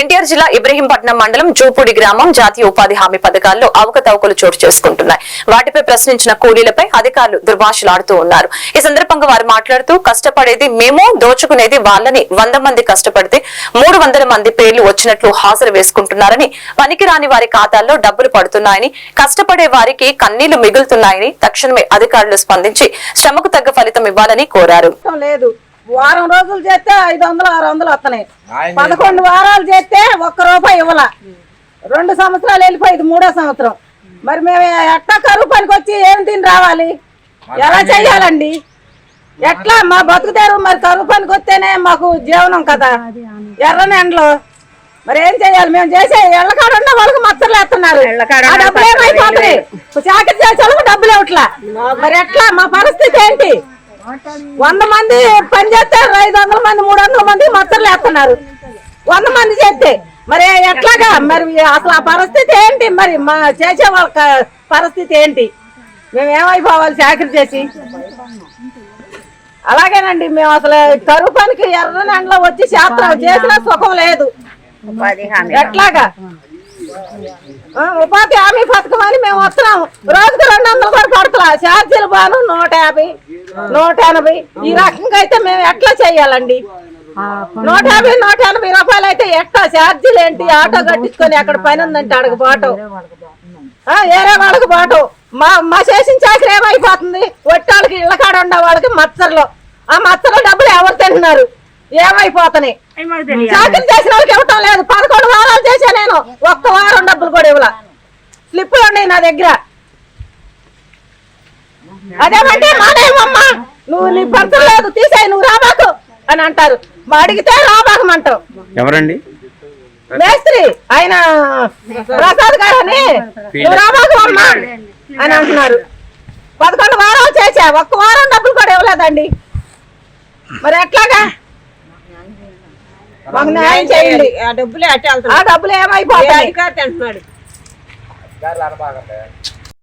ఎన్టీఆర్ జిల్లా ఇబ్రహీంపట్నం మండలం జూపూడి గ్రామం జాతీయ ఉపాధి హామీ పథకాల్లో అవకతవకలు చోటు చేసుకుంటున్నాయి. వాటిపై ప్రశ్నించిన కూలీలపై అధికారులు దుర్భాషలాడుతూ ఉన్నారు. ఈ సందర్భంగా వారు మాట్లాడుతూ కష్టపడేది మేము దోచుకునేది వాళ్ళని. వంద మంది కష్టపడితే మూడు వందల మంది పేర్లు వచ్చినట్లు హాజరు వేసుకుంటున్నారని పనికిరాని వారి ఖాతాల్లో డబ్బులు పడుతున్నాయని కష్టపడే వారికి కన్నీళ్ళు మిగులుతున్నాయని తక్షణమే అధికారులు స్పందించి శ్రమకు తగ్గ ఫలితం ఇవ్వాలని కోరారు. లేదు. వారం రోజులు చేస్తే ఐదు వందలు ఆరు వందలు వస్తున్నాయి పదకొండు వారాలు చేస్తే ఒక్క రూపాయి ఇవ్వాల. రెండు సంవత్సరాలు వెళ్ళిపోయింది మూడో సంవత్సరం. మరి మేము ఎట్లా కరువు పనికి వచ్చి ఏం తిని రావాలి? ఎలా చెయ్యాలండి ఎట్లా మా బతుకుతారు? మరి కరువు పనికి వస్తేనే మాకు జీవనం కదా. ఎర్రని ఎండలో మరి ఏం చేయాలి? మేము చేసే ఎళ్ళకాడ ఉన్న వాళ్ళకి మచ్చలు వేస్తున్నారు. డబ్బులు ఏమైపోతున్నాయి? చాకరీ చేసే వాళ్ళకి డబ్బులు ఇవ్వట్లా మరి ఎట్లా? మా పరిస్థితి ఏంటి? వంద మంది పని చేస్తే ఐదు వందల మంది మూడు వందల మంది మచ్చలు వేస్తున్నారు వంద మంది చేస్తే. మరి ఎట్లాగా? మరి అసలు ఆ పరిస్థితి ఏంటి? మరి మా చేసే వాళ్ళ పరిస్థితి ఏంటి? మేము ఏమైపోవాలి చాకరీ చేసి? అలాగేనండి మేము అసలు కరువు పనికి ఎర్రని ఎండలో వచ్చి శాస్త్రం చేసిన సుఖం లేదు. ఎట్లాగా? ఉపాధి హామీ పథకం అని మేము వస్తున్నాము. రోజుకి రెండు వందలు కూడా పడుతున్నా ఛార్జీలు బాను నూట యాభై నూట ఎనభై. ఈ రకంగా అయితే మేము ఎట్లా చేయాలండి? నూట యాభై నూట ఎనభై రూపాయలు అయితే ఎట్లా ఛార్జీలు ఏంటి? ఆటో కట్టించుకొని అక్కడ పని ఉందంటే అడగ బాటం ఆ, ఏరే వాళ్ళకి బాటం మా మా చేసిన చాకరీ ఏమైపోతుంది? ఒట్టాళ్ళకి ఇళ్ళ కాడ ఉండే వాళ్ళకి మచ్చర్లు. ఆ మచ్చర్ల డబ్బులు ఎవరు తింటున్నారు? ఏమైపోతున్నాయి? చాకరీ చేసిన వాళ్ళకి ఇవ్వటం లేదు. పదకొండు వారాలు చేశా నేను. ఒక్క వారం డబ్బులు కూడా ఇవ్వాల. స్లిప్పులు ఉన్నాయి నా దగ్గర. అదేమంటే మానేమమ్మా నువ్వు నీ పరిచయం లేదు తీసేయి నువ్వు రాబాకు అని అంటారు. మా అడిగితే రాబాకమంటావు. ఎవరండి? మేస్త్రి ఆయన ప్రసాద్ గారు అని నువ్వు రాబాకు అమ్మా అని అంటున్నారు. పదకొండు వారాలు చేశా ఒక్క వారం డబ్బులు కూడా ఇవ్వలేదండి. మరి ఎట్లాగా? మాకు న్యాయం చేయండి. ఆ డబ్బులే అట్టే ఆ డబ్బులు ఏమైపోతాయి? అధికారి అంటున్నాడు